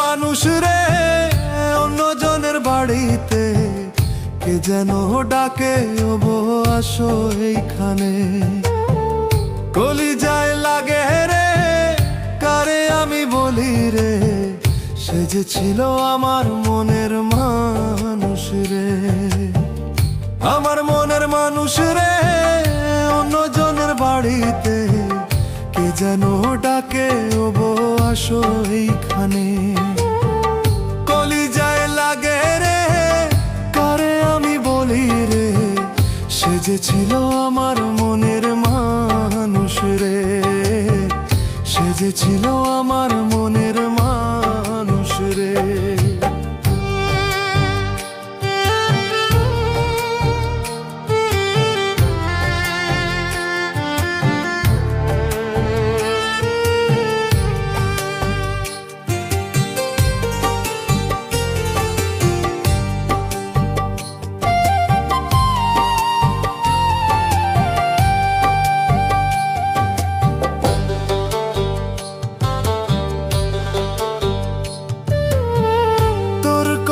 মানুষ রে, অন্যজনের বাড়িতে। কে যেন ডাকে ওবো আসো এইখানে। কলি যায় লাগে রে, কারে আমি বলি রে? সে যে ছিল আমার মনের মানুষ রে। আমার মনের মানুষ রে, অন্যজনের বাড়িতে। কে যেন ডাকে ওবো আসো এইখানে। যে ছিল আমার মনের মানুষ রে। সে যে ছিল আমার মনের মানুষ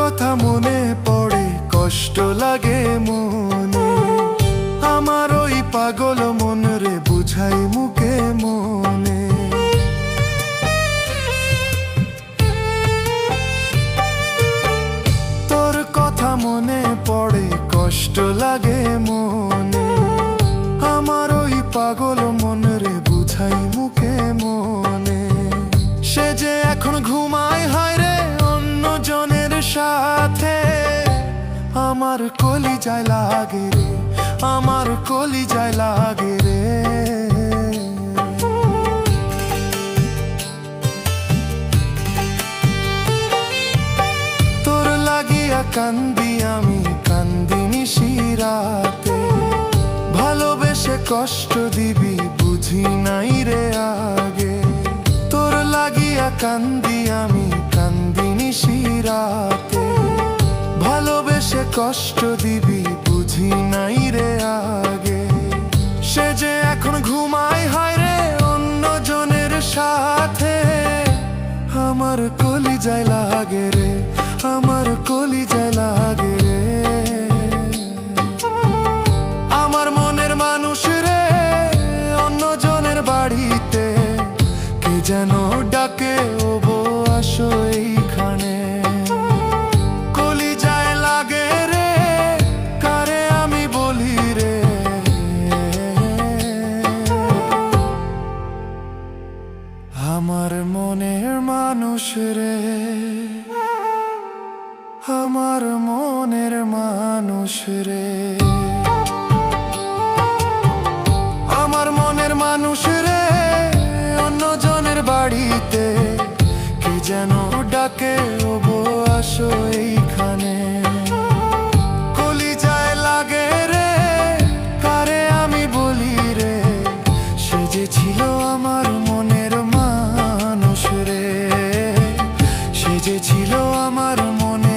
কথা মনে পড়ে, কষ্ট লাগে মনে। আমার ওই পাগল মন রে বুঝাই মুখে মনে। তোর কথা মনে পড়ে, কষ্ট লাগে আমার কলি যায় লাগে রে, আমার কলি যায় লাগে রে। তোর লাগিয়া কান্দি আমি কান্দিনি শিরাতে ভালোবেসে কষ্ট দিবি, বুঝি নাই রে আগে। তোর লাগিয়া কান্দি আমি কান্দিনি শিরাতে ভালোবেসে কষ্ট দিবি, বুঝি নাই রে আগে। সে যে এখন ঘুমায়, হায় রে অন্য জনের সাথে। আমার কলি যায় লাগে রে, আমার কলি যায় লাগে রে। আমার মনের মানুষ রে অন্য জনের বাড়িতে কে যেন ডাকে ও মানুষ রে আমার মনের মানুষ রে আমার মনের মানুষ রে অন্য জনের বাড়িতে, কি যেন ডাকে ওবো আসো এই ছিল আমার মনে।